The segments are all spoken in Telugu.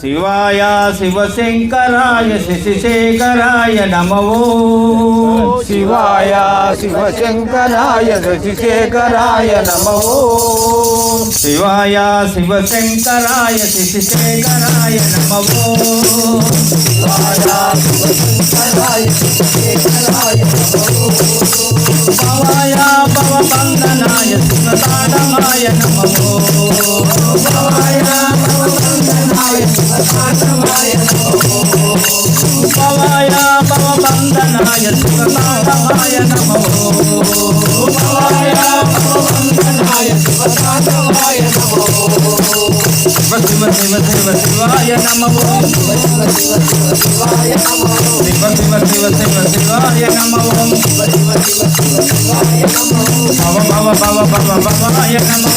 శివాయ శివశంకరాయ శశిశేఖరాయ నమో. శివాయ శివశంకరాయ శశిశేఖరాయ నమో. శివాయ శివశంకరాయ శశిశేఖరాయ నమో. భవాయ భవబంధనాయ శివతాడమాయ నమో. భవాయ భవబంధనాయ శివతాడమాయ నమో భవాయ భవబంధనాయ శివతాడమాయ నమో శివ శివ శివ శివ శివాయ నమో శివ శివ శివ శివాయ నమో భవ భవ భవ భవ భవాయ నమో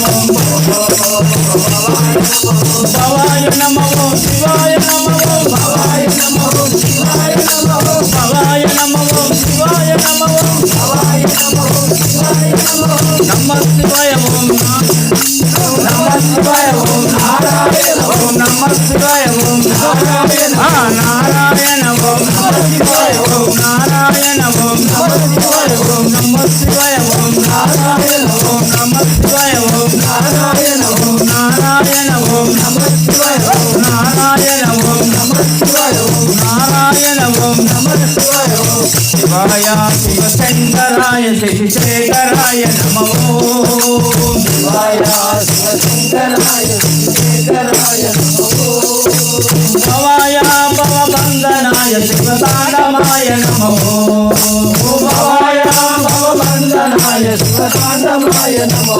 భవాయ నమో నమో నమ శివాయ ఓం నమ శివాయ ఓం నారాయణ ఓం నమ శివాయ ఓం నారాయణ ఆ, నారాయణ ఓం నమ శివాయ ఓం నారాయణ ఓం నమ శివాయ ఓం నమ శివాయ ఓం నారాయణ శివాయ శివశంకరాయ శశిశేఖరాయ నమో. శివాయ శివశంకరాయ శశిశేఖరాయ నమో. భవాయ భవబంధనాయ శివతాండమాయ నమో. భవబంధనాయ శివతాండమాయ నమో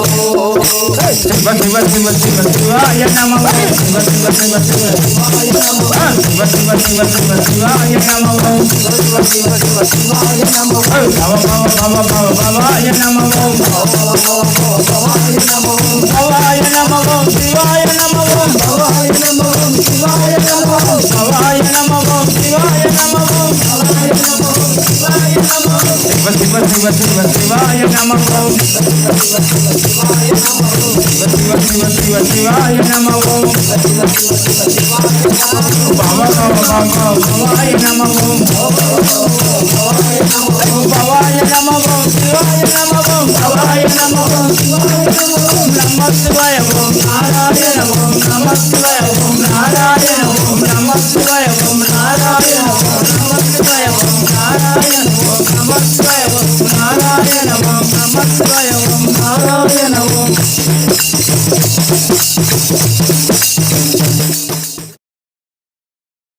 శివ శివ శివ శివ శివాయ నమో శివ శివ శివ శివ శివాయ నమో శివ శివ శివ శివ శివాయ నమో శివ శివ శివ శివ శివాయ నమో భవ భవ భవ భవ భవాయ నమో భవాయ నమో భవాయ నమో శివాయ నమో భవాయ నమో శివాయ నమో భవాయ శివ శివ శివాయ నమో శివ శివ శివ శివాయ శివ శివ శివ శివాయ శివ శివ శివ శివాయ భవాయ నమ శివాయ ఓం నారాయణ ఓం నమ శివాయ शिवाय ओम नारायण ओम